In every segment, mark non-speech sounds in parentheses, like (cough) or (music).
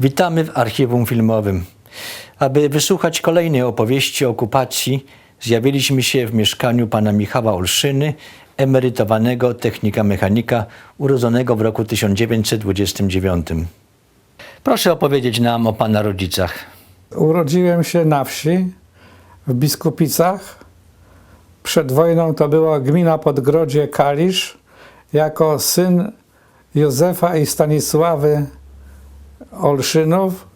Witamy w archiwum filmowym. Aby wysłuchać kolejnej opowieści o okupacji, zjawiliśmy się w mieszkaniu pana Michała Olszyny, emerytowanego technika mechanika, urodzonego w roku 1929. Proszę opowiedzieć nam o pana rodzicach. Urodziłem się na wsi w Biskupicach. Przed wojną to była gmina Podgrodzie Kalisz. Jako syn Józefa i Stanisławy Olszynów,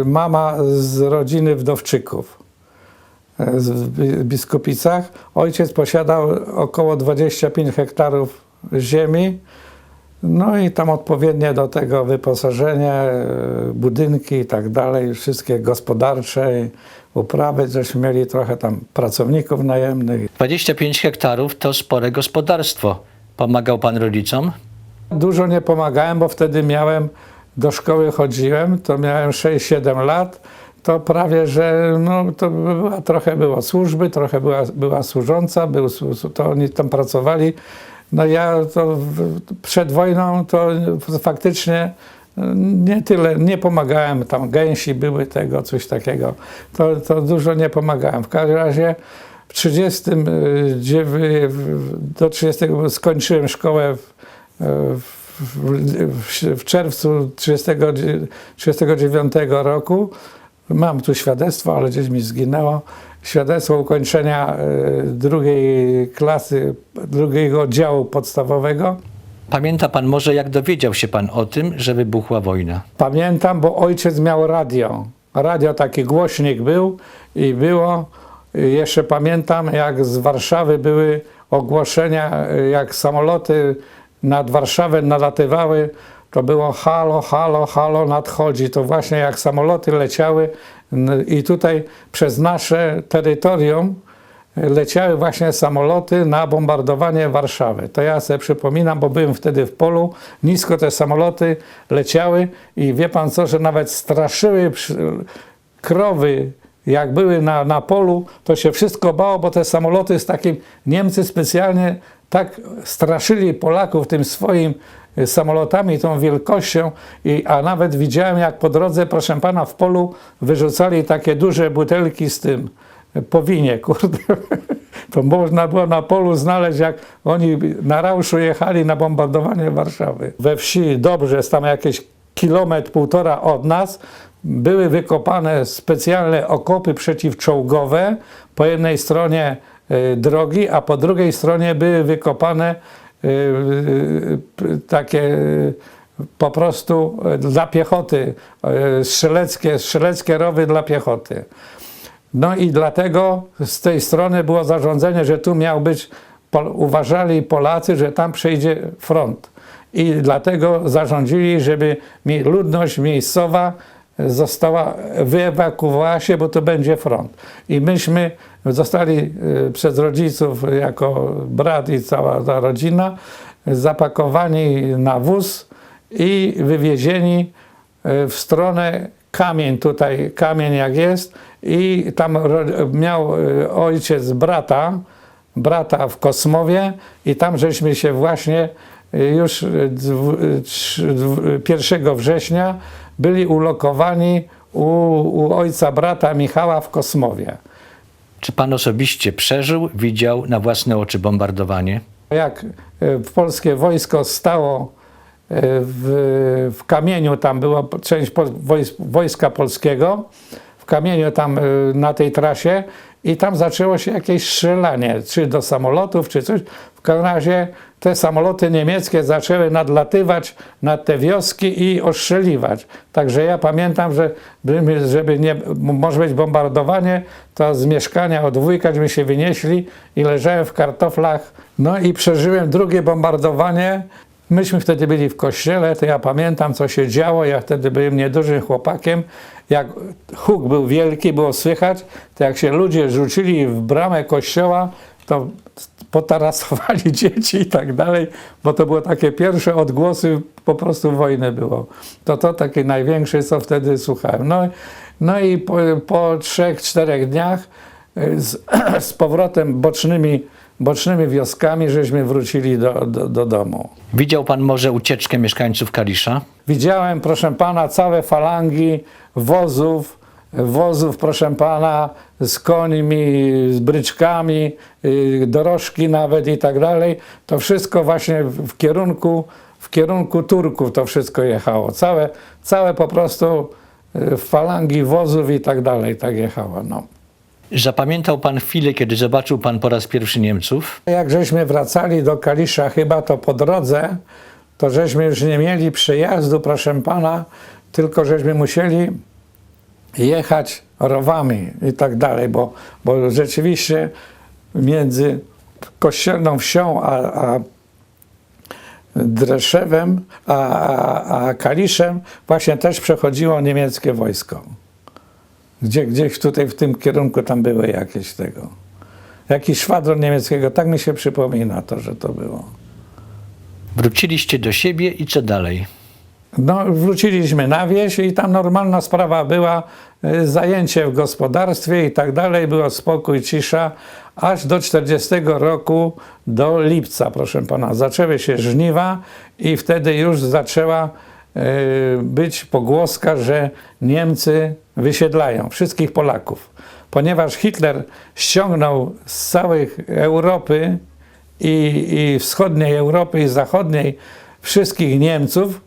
y, mama z rodziny wdowczyków z Bi- Biskupicach. Ojciec posiadał około 25 hektarów ziemi. No i tam odpowiednie do tego wyposażenie, e, budynki i tak dalej, wszystkie gospodarcze, uprawy, żeśmy mieli trochę tam pracowników najemnych. 25 hektarów to spore gospodarstwo. Pomagał pan rodzicom? Dużo nie pomagałem, bo wtedy miałem, do szkoły chodziłem, to miałem 6-7 lat, to prawie, że no, to była, trochę było służby, trochę była, była służąca, był, to oni tam pracowali. No ja to przed wojną to faktycznie nie tyle, nie pomagałem, tam gęsi były tego, coś takiego, to, to dużo nie pomagałem. W każdym razie w 30, y, dziew- w- do 30 skończyłem szkołę w, w, w, w czerwcu 30, 39 roku. Mam tu świadectwo, ale gdzieś mi zginęło. Świadectwo ukończenia e, drugiej klasy, drugiego oddziału podstawowego. Pamięta pan może, jak dowiedział się pan o tym, że wybuchła wojna? Pamiętam, bo ojciec miał radio. Radio taki głośnik był i było. Jeszcze pamiętam, jak z Warszawy były ogłoszenia, jak samoloty nad Warszawę nalatywały, to było halo, halo, halo, nadchodzi. To właśnie jak samoloty leciały i tutaj przez nasze terytorium leciały właśnie samoloty na bombardowanie Warszawy. To ja sobie przypominam, bo byłem wtedy w polu, nisko te samoloty leciały i wie pan co, że nawet straszyły krowy, jak były na, na polu, to się wszystko bało, bo te samoloty z takim, Niemcy specjalnie tak straszyli Polaków tym swoim y, samolotami, tą wielkością, i, a nawet widziałem jak po drodze, proszę pana, w polu wyrzucali takie duże butelki z tym, po winie, (laughs) kurde. To można było na polu znaleźć, jak oni na rauszu jechali na bombardowanie Warszawy. We wsi dobrze, jest tam jakieś kilometr, półtora od nas, były wykopane specjalne okopy przeciwczołgowe po jednej stronie drogi, a po drugiej stronie były wykopane y, y, y, takie y, po prostu y, dla piechoty, y, strzeleckie, strzeleckie rowy dla piechoty. No i dlatego z tej strony było zarządzenie, że tu miał być, uważali Polacy, że tam przejdzie front. I dlatego zarządzili, żeby ludność miejscowa została, wyewakuowała się, bo to będzie front. I myśmy zostali y, przez rodziców jako brat i cała ta rodzina zapakowani na wóz i wywiezieni e, w stronę kamień, tutaj kamień jak jest i tam miał e, ojciec brata, brata w Kosmowie i tam żeśmy się właśnie już e, dwu- e, trz- dwu- 1 września byli ulokowani u, u ojca brata Michała w Kosmowie. Czy pan osobiście przeżył, widział na własne oczy bombardowanie? Jak e, polskie wojsko stało e, w, w kamieniu, tam była część wojska polskiego, w kamieniu tam e, na tej trasie i tam zaczęło się jakieś strzelanie, czy do samolotów, czy coś. Każdym razie te samoloty niemieckie zaczęły nadlatywać nad te wioski i ostrzeliwać. Także ja pamiętam, że żeby nie, może być bombardowanie, to z mieszkania od wujka żeśmy się wynieśli i leżałem w kartoflach. No i przeżyłem drugie bombardowanie. Myśmy wtedy byli w kościele, to ja pamiętam, co się działo. Ja wtedy byłem niedużym chłopakiem. Jak huk był wielki, było słychać, to jak się ludzie rzucili w bramę kościoła, to potarasowali (laughs) dzieci i tak dalej, bo to było takie pierwsze odgłosy po prostu wojny było. To to takie największe, co wtedy słuchałem. No, no i po, po trzech, czterech dniach y, z, (clears throat) z powrotem bocznymi bocznymi wioskami, żeśmy wrócili do, do, do domu. Widział pan może ucieczkę mieszkańców Kalisza? Widziałem, proszę pana, całe falangi wozów, wozów, proszę pana, z końmi, z bryczkami, y, dorożki nawet i tak dalej. To wszystko właśnie w kierunku, w kierunku Turków to wszystko jechało. Całe, całe po prostu y, falangi wozów i tak dalej, tak jechało. No. Zapamiętał pan chwilę, kiedy zobaczył pan po raz pierwszy Niemców? Jak żeśmy wracali do Kalisza, chyba to po drodze, to żeśmy już nie mieli przejazdu, proszę pana, tylko żeśmy musieli jechać rowami i tak dalej, bo, bo rzeczywiście między kościelną wsią a, a Dreszewem, a, a, a Kaliszem właśnie też przechodziło niemieckie wojsko. Gdzie, gdzieś tutaj w tym kierunku tam były jakieś tego. Jakiś szwadron niemieckiego, tak mi się przypomina to, że to było. Wróciliście do siebie i co dalej? No, wróciliśmy na wieś i tam normalna sprawa była, y, zajęcie w gospodarstwie i tak dalej, było spokój, cisza, aż do 40 roku, do lipca, proszę pana, zaczęły się żniwa i wtedy już zaczęła y, być pogłoska, że Niemcy wysiedlają wszystkich Polaków. Ponieważ Hitler ściągnął z całej Europy i, i wschodniej Europy i zachodniej wszystkich Niemców,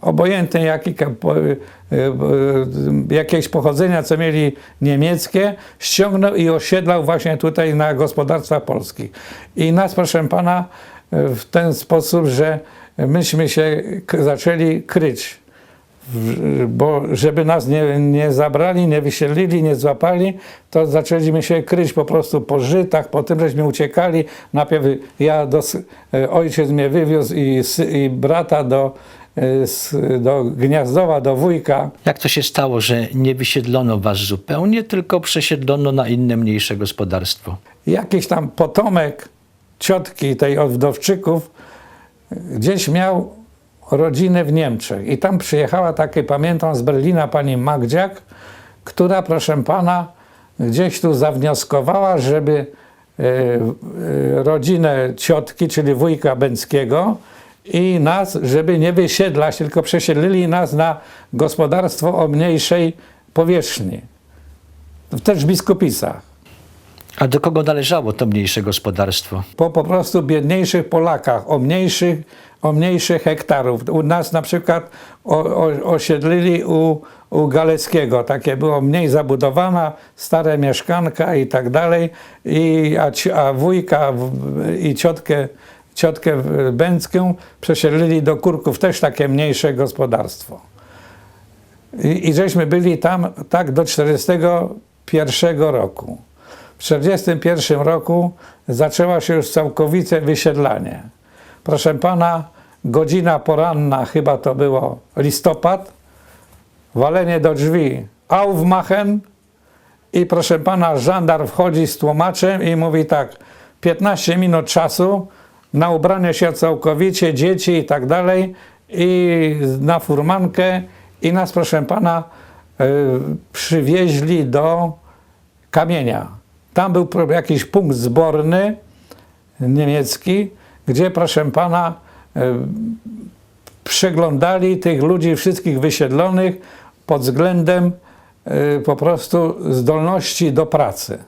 obojętnie jaki, po- y, y, jakieś pochodzenia, co mieli niemieckie, ściągnął i osiedlał właśnie tutaj na gospodarstwach polskich. I nas, proszę pana, y, w ten sposób, że myśmy się zaczęli kryć. Bo żeby nas nie, nie zabrali, nie wysiedlili, nie złapali, to zaczęliśmy się kryć po prostu po żytach, po tym, żeśmy uciekali. Najpierw ja, do, ojciec mnie wywiózł i, i brata do, e, s- do Gniazdowa, do wujka. Jak to się stało, że nie wysiedlono was zupełnie, tylko przesiedlono na inne mniejsze gospodarstwo? Jakiś tam potomek ciotki tej od wdowczyków gdzieś miał rodzinę w Niemczech. I tam przyjechała takie, pamiętam, z Berlina pani Magdziak, która, proszę pana, gdzieś tu zawnioskowała, żeby e, e, rodzinę ciotki, czyli wujka Bęckiego i nas, żeby nie wysiedlać, tylko przesiedlili nas na gospodarstwo o mniejszej powierzchni. Też w Biskupicach. A do kogo należało to mniejsze gospodarstwo? po po prostu biedniejszych Polakach, o mniejszych, o mniejszych hektarów. U nas na przykład o, o, osiedlili u, u Galeckiego, takie było mniej zabudowana, stare mieszkanka i tak dalej, I, a, a wujka i ciotkę, ciotkę Bęcką przesiedlili do Kurków, też takie mniejsze gospodarstwo. I, I żeśmy byli tam tak do 41 roku. W 41 roku zaczęło się już całkowite wysiedlanie. Proszę pana, godzina poranna, chyba to było listopad, walenie do drzwi, aufmachen i proszę pana, żandar wchodzi z tłumaczem i mówi tak, 15 minut czasu na ubranie się całkowicie, dzieci i tak dalej i na furmankę i nas, proszę pana, y, przywieźli do kamienia. Tam był jakiś punkt zborny niemiecki, gdzie, proszę pana, y, przeglądali tych ludzi wszystkich wysiedlonych pod względem y, po prostu zdolności do pracy.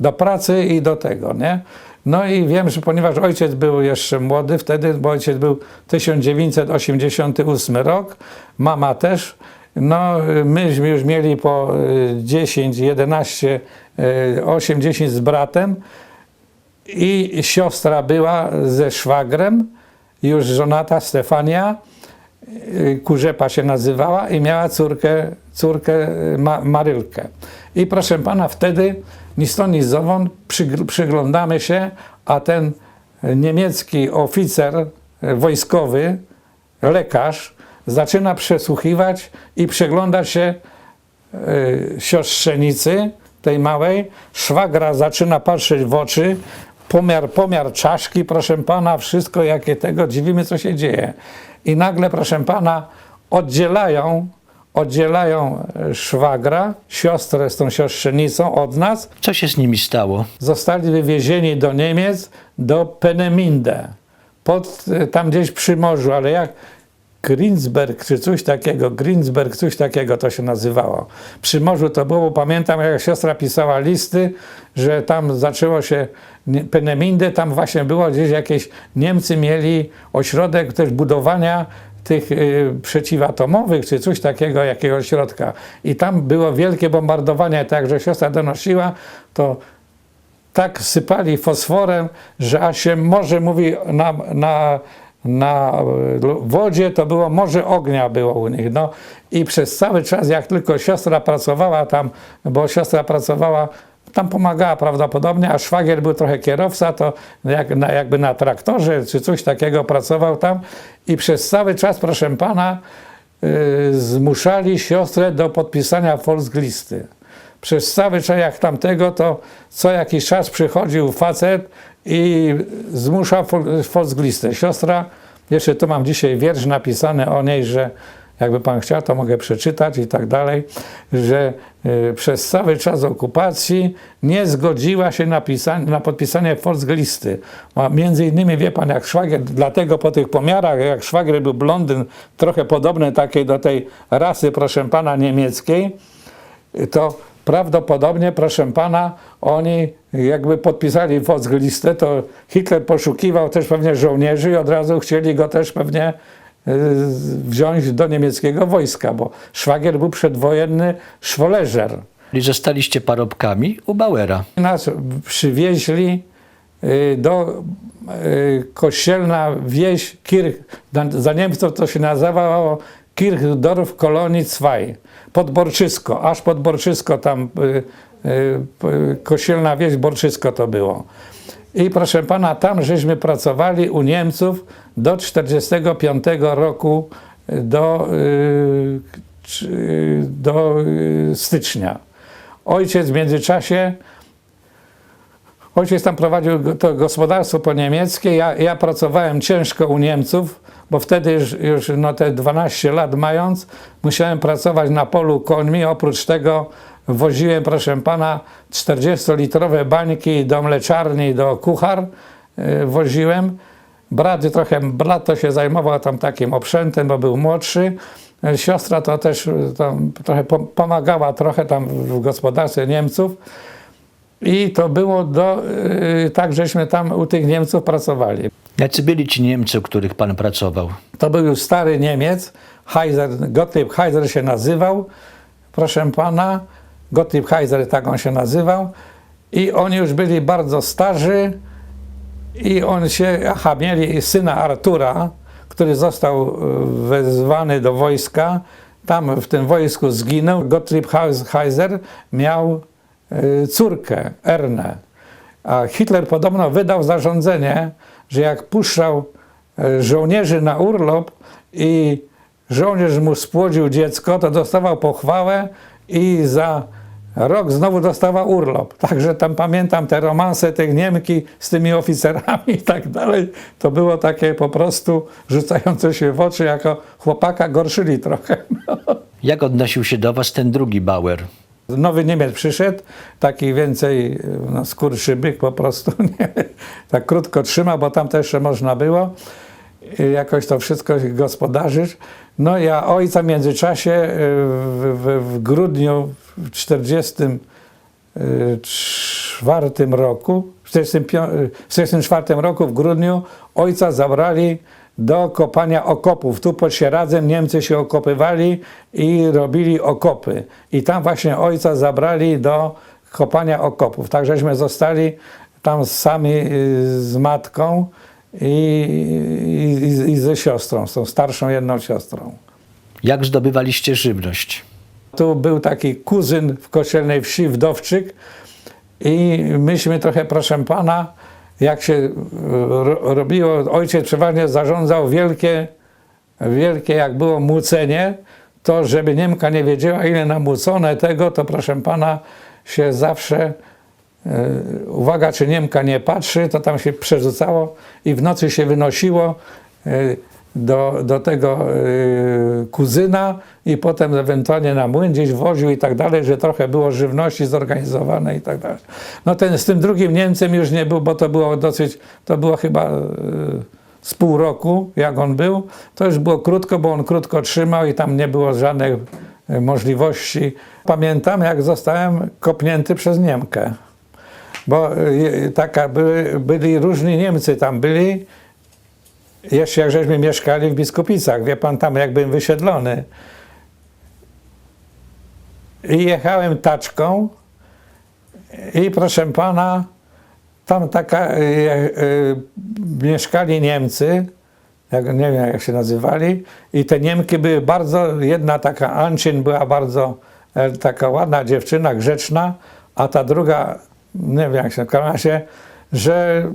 Do pracy i do tego, nie? No i wiem, że ponieważ ojciec był jeszcze młody wtedy, bo ojciec był 1988 rok, mama też, no myśmy już mieli po y, 10, 11, y, 8, 10 z bratem i siostra była ze szwagrem, już żonata Stefania, y, Kurzepa się nazywała i miała córkę, córkę y, Ma, Marylkę. I proszę pana, wtedy ni stąd, ni zowąd przygl- przyglądamy się, a ten niemiecki oficer y, wojskowy, lekarz, zaczyna przesłuchiwać i przygląda się y, siostrzenicy, tej małej, szwagra zaczyna patrzeć w oczy, pomiar, pomiar czaszki, proszę pana, wszystko jakie tego, dziwimy co się dzieje. I nagle, proszę pana, oddzielają, oddzielają e, szwagra, siostrę z tą siostrzenicą od nas. Co się z nimi stało? Zostali wywiezieni do Niemiec, do Peneminde, pod, e, tam gdzieś przy morzu, ale jak Greensberg czy coś takiego, Greensberg, coś takiego to się nazywało. Przy morzu to było, pamiętam jak siostra pisała listy, że tam zaczęło się Peneminde, tam właśnie było gdzieś jakieś, Niemcy mieli ośrodek też budowania tych y, przeciwatomowych, czy coś takiego, jakiegoś środka. I tam było wielkie bombardowanie, tak że siostra donosiła, to tak sypali fosforem, że aż się morze mówi na, na, na e, wodzie, to było morze ognia było u nich. No i przez cały czas, jak tylko siostra pracowała tam, bo siostra pracowała, tam pomagała prawdopodobnie, a szwagier był trochę kierowca, to jak, na, jakby na traktorze czy coś takiego pracował tam i przez cały czas, proszę pana, y, zmuszali siostrę do podpisania Volkslisty. Przez cały czas jak tamtego, to co jakiś czas przychodził facet i zmuszał fol- Volkslistę. Siostra, jeszcze tu mam dzisiaj wiersz napisany o niej, że jakby pan chciał, to mogę przeczytać i tak dalej, że y, przez cały czas okupacji nie zgodziła się na, pisa- na podpisanie Volkslisty. A między innymi, wie pan, jak szwagier, dlatego po tych pomiarach, jak szwagier był blondyn, trochę podobny takiej do tej rasy, proszę pana, niemieckiej, to prawdopodobnie, proszę pana, oni jakby podpisali listę, to Hitler poszukiwał też pewnie żołnierzy i od razu chcieli go też pewnie wziąć do niemieckiego wojska, bo szwagier był przedwojenny szwoleżer. Czyli zostaliście parobkami u Bauera. Nas przywieźli y, do y, kościelna wieś Kirch, za Niemców to się nazywało Kirchdorf Kolonii Zwei, pod Borczysko, aż pod Borczysko tam y, y, y, kościelna wieś Borczysko to było. I proszę pana, tam żeśmy pracowali u Niemców do 45 roku do, y, do y, stycznia. Ojciec w międzyczasie Ojciec tam prowadził to gospodarstwo po niemieckie. Ja, ja pracowałem ciężko u Niemców, bo wtedy już, już no te 12 lat mając, musiałem pracować na polu końmi. Oprócz tego woziłem, proszę pana, 40-litrowe bańki do mleczarni, do kuchar y, woziłem. Brat trochę, brat to się zajmował tam takim oprzętem, bo był młodszy. Y, Siostra to też y, tam trochę pom- pomagała trochę tam w gospodarstwie Niemców. I to było do, tak, żeśmy tam u tych Niemców pracowali. Jacy byli ci Niemcy, u których pan pracował? To był już stary Niemiec, Heiser, Gottlieb Heiser się nazywał, proszę pana, Gottlieb Heiser, tak on się nazywał. I oni już byli bardzo starzy i on się, aha, mieli syna Artura, który został y, wezwany do wojska. Tam w tym wojsku zginął. Gottlieb Heis- Heiser miał y, córkę, Ernę. A Hitler podobno wydał zarządzenie, że jak puszczał e, żołnierzy na urlop i żołnierz mu spłodził dziecko, to dostawał pochwałę i za rok znowu dostawał urlop. Także tam pamiętam te romanse tych Niemki z tymi oficerami i tak dalej. To było takie po prostu rzucające się w oczy, jako chłopaka gorszyli trochę. (laughs) Jak odnosił się do was ten drugi Bauer? Nowy Niemiec przyszedł, taki więcej no, skórszy byk po prostu, (laughs) nie, tak krótko trzyma, bo tam też można było i jakoś to wszystko gospodarzyć. No ja ojca w międzyczasie y, w, w, w grudniu w 44 roku, w 45 w 44 roku w grudniu ojca zabrali do kopania okopów. Tu pod Sieradzem Niemcy się okopywali i robili okopy. I tam właśnie ojca zabrali do kopania okopów. Tak żeśmy zostali tam sami y, z matką i, i, i ze siostrą, z tą starszą jedną siostrą. Jak zdobywaliście żywność? Tu był taki kuzyn w kościelnej wsi, wdowczyk i myśmy trochę, proszę pana, jak się ro, robiło, ojciec przeważnie zarządzał wielkie, wielkie jak było młócenie, to żeby Niemka nie wiedziała ile namłócone tego, to proszę pana się zawsze e, uwaga, czy Niemka nie patrzy, to tam się przerzucało i w nocy się wynosiło e, do, do tego y, kuzyna i potem ewentualnie na młyn gdzieś woził i tak dalej, że trochę było żywności zorganizowane i tak dalej. No ten z tym drugim Niemcem już nie był, bo to było dosyć, to było chyba z pół roku, jak on był. To już było krótko, bo on krótko trzymał i tam nie było żadnych możliwości. Pamiętam, jak zostałem kopnięty przez Niemkę. Bo y, taka były, byli różni Niemcy tam byli. Jeszcze jak żeśmy mieszkali w Biskupicach, wie pan, tam jak wysiedlony. I jechałem taczką i proszę pana, tam taka, y, y, mieszkali Niemcy, jak, nie wiem jak się nazywali, i te Niemki były bardzo, jedna taka Ancin była bardzo e, taka ładna dziewczyna, grzeczna, a ta druga, nie wiem jak się, w każdym razie, że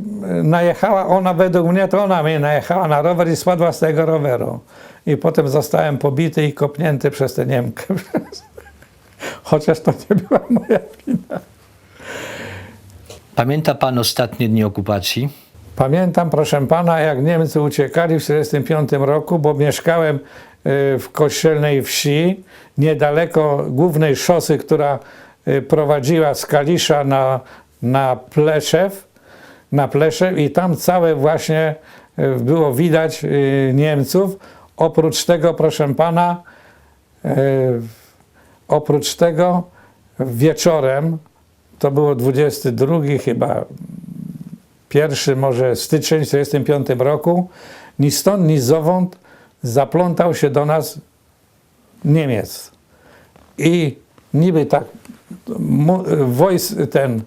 najechała, ona według mnie, to ona mnie najechała na rower i spadła z tego roweru. I potem zostałem pobity i kopnięty przez tę Niemkę. (laughs) Chociaż to nie była moja wina. Pamięta pan ostatnie dni okupacji? Pamiętam, proszę pana, jak Niemcy uciekali w 1945 roku, bo mieszkałem y, w kościelnej wsi, niedaleko głównej szosy, która prowadziła z Kalisza na, na Pleszew, na Pleszew i tam całe właśnie y, było widać y, Niemców. Oprócz tego, proszę pana, y, oprócz tego wieczorem, to było 22 chyba pierwszy może styczeń w 1945 roku, ni stąd, ni zowąd zaplątał się do nas Niemiec. I niby tak wojs, ten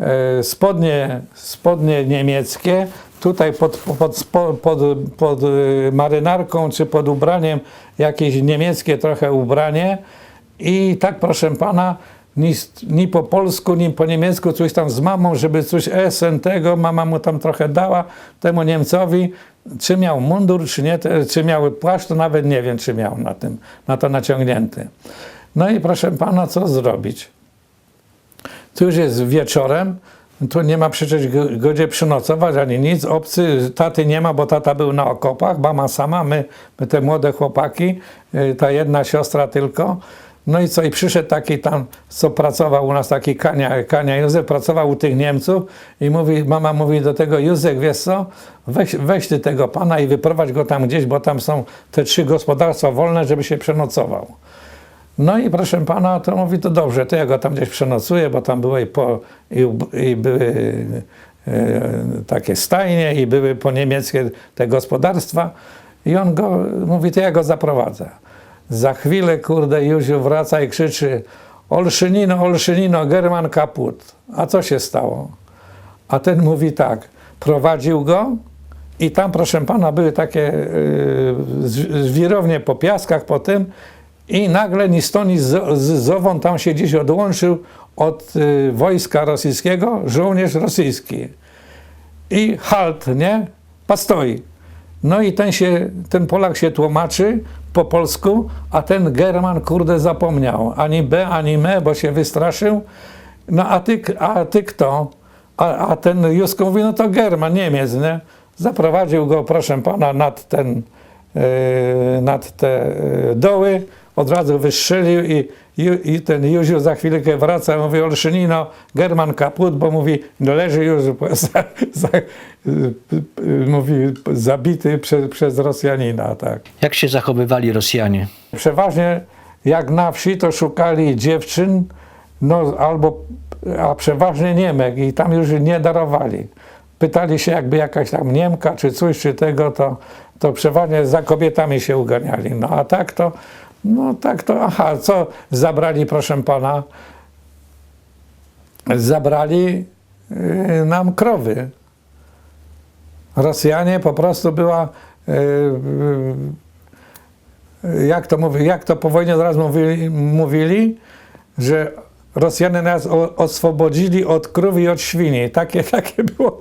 e, spodnie, spodnie niemieckie, tutaj pod, pod, spo- pod, pod e, marynarką czy pod ubraniem jakieś niemieckie trochę ubranie i tak proszę pana ni, ni po polsku, ni po niemiecku coś tam z mamą, żeby coś esen tego, mama mu tam trochę dała temu Niemcowi, czy miał mundur, czy nie, czy miał płaszcz, to nawet nie wiem, czy miał na tym, na to naciągnięty. No i proszę pana, co zrobić? Tu już jest wieczorem, tu nie ma przecież go- gdzie przynocować ani nic. Obcy, taty nie ma, bo tata był na okopach, mama sama, my, my te młode chłopaki, y, ta jedna siostra tylko. No i co, i przyszedł taki tam, co pracował u nas, taki Kania, Kania Józef, pracował u tych Niemców i mówi, mama mówi do tego, Józef, wiesz co, weź, weź ty tego pana i wyprowadź go tam gdzieś, bo tam są te trzy gospodarstwa wolne, żeby się przenocował. No i proszę pana, to mówi, to dobrze, to ja go tam gdzieś przenocuję, bo tam były i, po, i, i były e, takie stajnie i były po niemieckie te gospodarstwa. I on go, mówi, to ja go zaprowadzę. Za chwilę, kurde, Józiu wraca i krzyczy Olszynino, Olszynino, German kaput. A co się stało? A ten mówi tak, prowadził go i tam, proszę pana, były takie y, z- żwirownie po piaskach, po tym i nagle ni stąd, ni z, z tam się gdzieś odłączył od y, wojska rosyjskiego żołnierz rosyjski. I halt, nie? Pastoi. No i ten, się, ten Polak się tłumaczy po polsku, a ten German, kurde, zapomniał. Ani B, ani me, bo się wystraszył. No a ty, a ty kto? A, a ten Jusko mówi, no to German, Niemiec, nie? Zaprowadził go, proszę pana, nad ten, e, nad te e, doły, od razu wystrzelił i, i, i ten Józiu za chwilkę wraca, mówi Olszynino, German kaput, bo mówi, no leży już (laughs) za, za, mówi, zabity przez, przez Rosjanina, tak. Jak się zachowywali Rosjanie? Przeważnie jak na wsi to szukali dziewczyn, no albo, a przeważnie Niemek i tam już nie darowali. Pytali się jakby jakaś tam Niemka czy coś, czy tego, to, to przeważnie za kobietami się uganiali. No a tak to, no tak to, aha, co zabrali proszę pana? Zabrali y, nam krowy. Rosjanie po prostu była y, y, jak to mówi, jak to po wojnie od razu mówili, mówili że Rosjanie nas oswobodzili od krów i od świni. Takie, (laughs) takie było,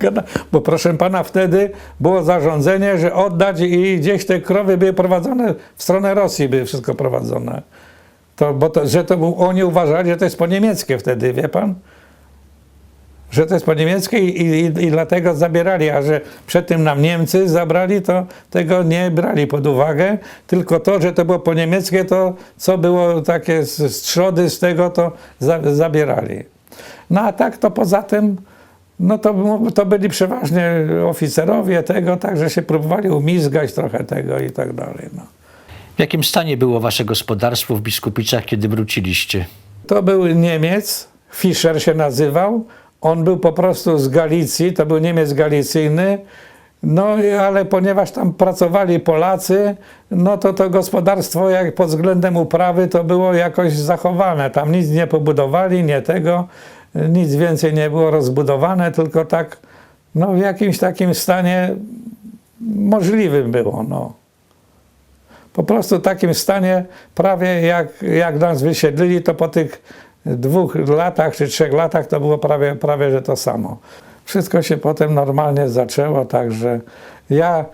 bo proszę pana, wtedy było zarządzenie, że oddać i gdzieś te krowy były prowadzone, w stronę Rosji były wszystko prowadzone. To, bo to, że to oni uważali, że to jest po niemieckie wtedy, wie pan? Że to jest po niemieckie i, i, i dlatego zabierali, a że przed tym nam Niemcy zabrali, to tego nie brali pod uwagę, tylko to, że to było po niemieckie, to co było takie z, z trzody z tego, to za, zabierali. No a tak to poza tym, no to, to byli przeważnie oficerowie tego, także się próbowali umizgać trochę tego i tak dalej. No. W jakim stanie było wasze gospodarstwo w Biskupicach, kiedy wróciliście? To był Niemiec, Fischer się nazywał. On był po prostu z Galicji, to był Niemiec galicyjny. No ale ponieważ tam pracowali Polacy, no to to gospodarstwo jak pod względem uprawy to było jakoś zachowane. Tam nic nie pobudowali, nie tego, nic więcej nie było rozbudowane, tylko tak no w jakimś takim stanie możliwym było. No po prostu w takim stanie, prawie jak, jak nas wysiedlili, to po tych dwóch latach czy trzech latach to było prawie, prawie że to samo. Wszystko się potem normalnie zaczęło, także ja y,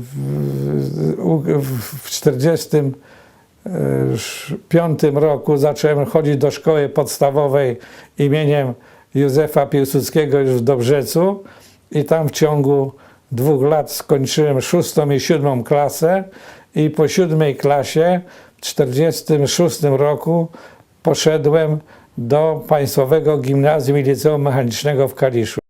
w- u- w 1945 roku zacząłem chodzić do szkoły podstawowej imieniem Józefa Piłsudskiego już w Dobrzecu i tam w ciągu dwóch lat skończyłem szóstą i siódmą klasę i po siódmej klasie w 1946 roku poszedłem do Państwowego Gimnazjum i Liceum Mechanicznego w Kaliszu.